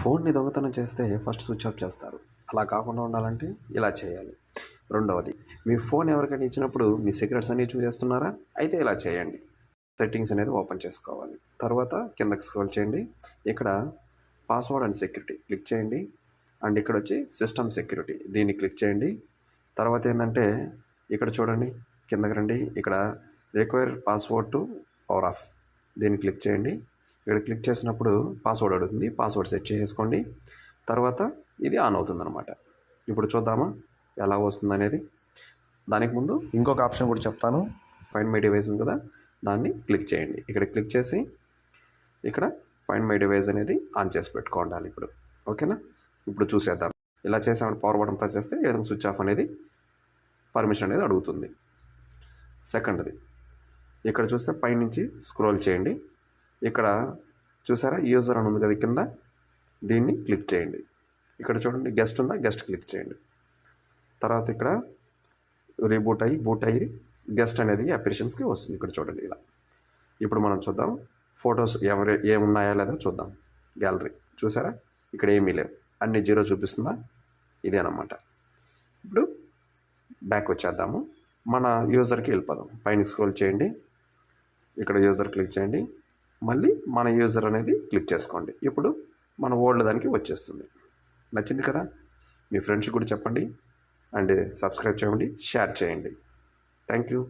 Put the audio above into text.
ఫోన్ని దొంగతనం చేస్తే ఫస్ట్ స్విచ్ ఆఫ్ చేస్తారు. అలా కాకుండా ఉండాలంటే ఇలా చేయాలి. రెండవది మీ ఫోన్ ఎవరికైనా ఇచ్చినప్పుడు మీ సీక్రెట్స్ అన్ని చూసేస్తున్నారా అయితే ఇలా చేయండి. సెట్టింగ్స్ అనేది ఓపెన్ చేసుకోవాలి. తర్వాత కిందకి స్క్రోల్ చేయండి. ఇక్కడ పాస్వర్డ్ అండ్ సెక్యూరిటీ క్లిక్ చేయండి. అండ్ ఇక్కడ వచ్చి సిస్టమ్ సెక్యూరిటీ దీన్ని క్లిక్ చేయండి. తర్వాత ఏంటంటే ఇక్కడ చూడండి కిందకి రండి. ఇక్కడ require password to power off దీన్ని క్లిక్ చేయండి. ఇక్కడ క్లిక్ చేసినప్పుడు పాస్వర్డ్ అడుగుతుంది. పాస్వర్డ్ సెట్ చేసుకోండి తర్వాత ఇది ఆన్ అవుతుంది అనమాట ఇప్పుడు చూద్దామా ఎలా వస్తుంది అనేది. దానికి ముందు ఇంకొక ఆప్షన్ కూడా చెప్తాను. ఫైండ్ మై డివైస్ ఉంది కదా. దాన్ని క్లిక్ చేయండి. ఇక్కడ క్లిక్ చేసి ఇక్కడ ఫైండ్ మై డివైస్ అనేది ఆన్ చేసి పెట్టుకోండాలి ఇప్పుడు. ఓకేనా? ఇప్పుడు చూసేద్దాం. ఇలా చేసామంటే పవర్ బటన్ ప్రెస్ చేస్తే ఈ విధంగా స్విచ్ ఆఫ్ అనేది పర్మిషన్ అనేది అడుగుతుంది. సెకండ్ది ఇక్కడ చూస్తే పైనుంచి స్క్రోల్ చేయండి. ఇక్కడ చూసారా? యూజర్ అని ఉంది కదా కింద. దీన్ని క్లిక్ చేయండి. ఇక్కడ చూడండి గెస్ట్ ఉందా? గెస్ట్ క్లిక్ చేయండి. తర్వాత ఇక్కడ రీబూట్ అయ్యి బూట్ అయ్యి గెస్ట్ అనేది అప్లికేషన్స్కి వస్తుంది. ఇక్కడ చూడండి ఇలా. ఇప్పుడు మనం చూద్దాం. ఫొటోస్ ఎవరి ఏమున్నాయా లేదా చూద్దాం. గ్యాలరీ చూసారా? ఇక్కడ ఏమీ లేవు. అన్ని జీరో చూపిస్తుందా? ఇదేనమాట ఇప్పుడు బ్యాక్ వచ్చేద్దాము. మన యూజర్కి వెళ్ళిపోదాం. పైన స్క్రోల్ చేయండి. ఇక్కడ యూజర్ క్లిక్ చేయండి. మళ్ళీ మన యూజర్ అనేది క్లిక్ చేసుకోండి. ఇప్పుడు మన ఓల్డ్ దానికి వచ్చేస్తుంది. నచ్చింది కదా? మీ ఫ్రెండ్స్ కూడా చెప్పండి. అండ్ సబ్స్క్రైబ్ చేయండి షేర్ చేయండి. Thank you.